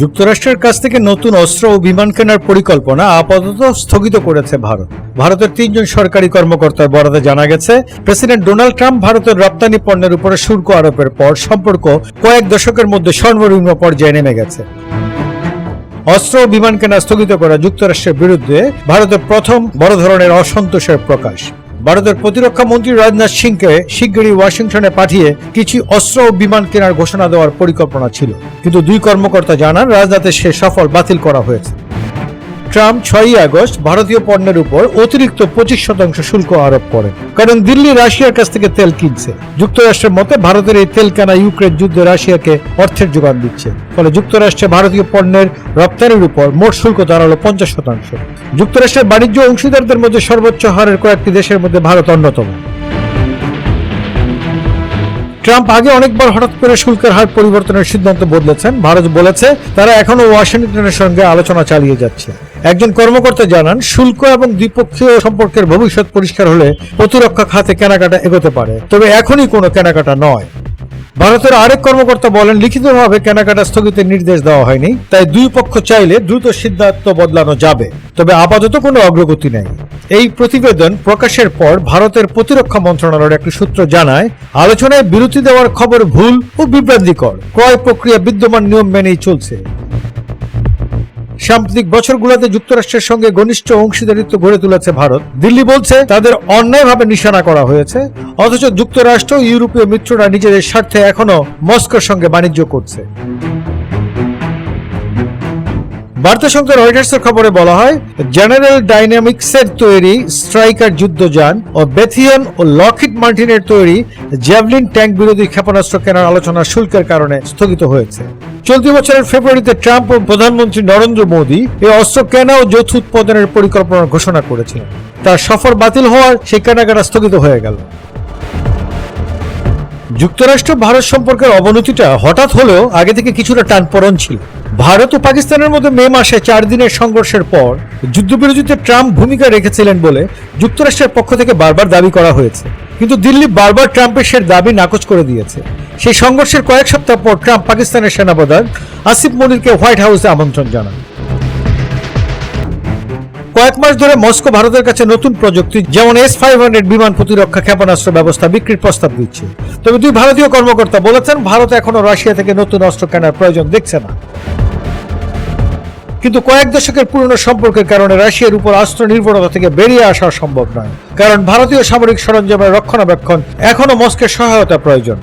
যুক্তরাষ্ট্রের কাছ থেকে নতুন অস্ত্র ও বিমান কেনার পরিকল্পনা আপাতত স্থগিত করেছে ভারত। ভারতের তিনজন সরকারি কর্মকর্তার বরাতে জানা গেছে, প্রেসিডেন্ট ডোনাল্ড ট্রাম্প ভারতের রপ্তানি পণ্যের উপরে শুল্ক আরোপের পর সম্পর্ক কয়েক দশকের মধ্যে সর্বনিম্ন পর্যায়ে নেমে গেছে। অস্ত্র ও বিমান কেনা স্থগিত করা যুক্তরাষ্ট্রের বিরুদ্ধে ভারতের প্রথম বড় ধরনের অসন্তোষের প্রকাশ। ভারতের প্রতিরক্ষা মন্ত্রী রাজনাথ সিংকে শিগগিরই ওয়াশিংটনে পাঠিয়ে কিছু অস্ত্র ও বিমান কেনার ঘোষণা দেওয়ার পরিকল্পনা ছিল। কিন্তু দুই কর্মকর্তা জানান, রাজনাথের সে সফল বাতিল করা হয়েছে। ট্রাম্প ছয়ই আগস্ট ভারতীয় পণ্যের উপর অতিরিক্ত পঁচিশ শতাংশ শুল্ক আরোপ করেন। কারণ দিল্লি রাশিয়ার কাছ থেকে তেল কিনছে। যুক্তরাষ্ট্রের মতে ভারতের এই তেল কেনা ইউক্রেন যুদ্ধে রাশিয়াকে অর্থের যোগান দিচ্ছে। ফলে যুক্তরাষ্ট্রে ভারতীয় পণ্যের রপ্তানির উপর মোট শুল্ক দাঁড়াল পঞ্চাশ শতাংশ। যুক্তরাষ্ট্রের বাণিজ্য অংশীদারদের মধ্যে সর্বোচ্চ হারের কয়েকটি দেশের মধ্যে ভারত অন্যতম। ট্রাম্প আগে অনেকবার হঠাৎ করে শুল্কের হার পরিবর্তনের সিদ্ধান্ত বদলেছেন। ভারত বলেছে, তারা এখনও ওয়াশিংটনের সঙ্গে আলোচনা চালিয়ে যাচ্ছে। একজন কর্মকর্তা জানান, শুল্ক এবং দ্বিপক্ষীয় সম্পর্কের ভবিষ্যৎ পরিষ্কার হলে প্রতিরক্ষা খাতে কেনাকাটা এগোতে পারে। তবে এখনই কোনো কেনাকাটা নয়। ভারতের আরেক কর্মকর্তা বলেন, লিখিতভাবে কেনাকাটা স্থগিতের নির্দেশ দেওয়া হয়নি, তাই দুই পক্ষ চাইলে দ্রুত সিদ্ধান্ত বদলানো যাবে। তবে আপাতত কোনো অগ্রগতি নেই। এই প্রতিবেদন প্রকাশের পর ভারতের প্রতিরক্ষা মন্ত্রণালয়ের একটি সূত্র জানায়, আলোচনায় বিরতি দেওয়ার খবর ভুল ও বিভ্রান্তিকর। ক্রয় প্রক্রিয়া বিদ্যমান নিয়ম মেনেই চলছে। সাম্প্রতিক বছরগুলোতে যুক্তরাষ্ট্রের সঙ্গে ঘনিষ্ঠ অংশীদারিত্ব গড়ে তুলেছে ভারত। দিল্লি বলছে, তাদের অন্যায়ভাবে নিশানা করা হয়েছে, অথচ যুক্তরাষ্ট্র ইউরোপীয় মিত্ররা নিজেদের স্বার্থে এখনও মস্কোর সঙ্গে বাণিজ্য করছে। বার্তা সংস্থা রয়টার্সের খবরে বলা হয়, জেনারেল ডাইনামিক্সের তৈরি স্ট্রাইকার যুদ্ধযান ও বেথিয়ন ও লকহিড মার্টিনের তৈরি জ্যাভলিন ট্যাঙ্ক বিরোধী ক্ষেপণাস্ত্র কেনার আলোচনা শুল্কের কারণে স্থগিত হয়েছে। চলতি বছরের ফেব্রুয়ারিতে ট্রাম্প ও প্রধানমন্ত্রী নরেন্দ্র মোদী এই অস্ত্র কেনা ও যৌথ উৎপাদনের পরিকল্পনা ঘোষণা করেছিলেন। তার সফর বাতিল হওয়ার সেই কেনাকাটা স্থগিত হয়ে গেল। যুক্তরাষ্ট্র ভারত সম্পর্কের অবনতিটা হঠাৎ হলেও আগে থেকে কিছুটা টানপড়ন ছিল। ভারত ও পাকিস্তানের মধ্যে মে মাসে চার দিনের সংঘর্ষের পর যুদ্ধবিরতিতে ট্রাম্প ভূমিকা রেখেছিলেন বলে যুক্তরাষ্ট্রের পক্ষ থেকে বারবার দাবি করা হয়েছে। কিন্তু দিল্লি বারবার ট্রাম্পের সে দাবি নাকচ করে দিয়েছে। সেই সংঘর্ষের কয়েক সপ্তাহ পর ট্রাম্প পাকিস্তানের সেনাপ্রধান আসিফ মনিরকে হোয়াইট হাউসে আমন্ত্রণ জানান। কয়েক মাস ধরে মস্কো ভারতের কাছে নতুন প্রযুক্তি, যেমন এস ফাইভ হান্ড্রেড বিমান প্রতিরক্ষা ক্ষেপণাস্ত্র ব্যবস্থা বিক্রির প্রস্তাব দিচ্ছে। তবে দুই ভারতীয় কর্মকর্তা বলেছেন, ভারত এখনও রাশিয়া থেকে নতুন অস্ত্র কেনার প্রয়োজন দেখছে না। কিন্তু কয়েক দশকের পুরনো সম্পর্কের কারণে রাশিয়ার উপর অস্ত্র নির্ভরতা থেকে বেরিয়ে আসা সম্ভব নয়। কারণ ভারতীয় সামরিক সরঞ্জামের রক্ষণাবেক্ষণ এখনও মস্কের সহায়তা প্রয়োজন।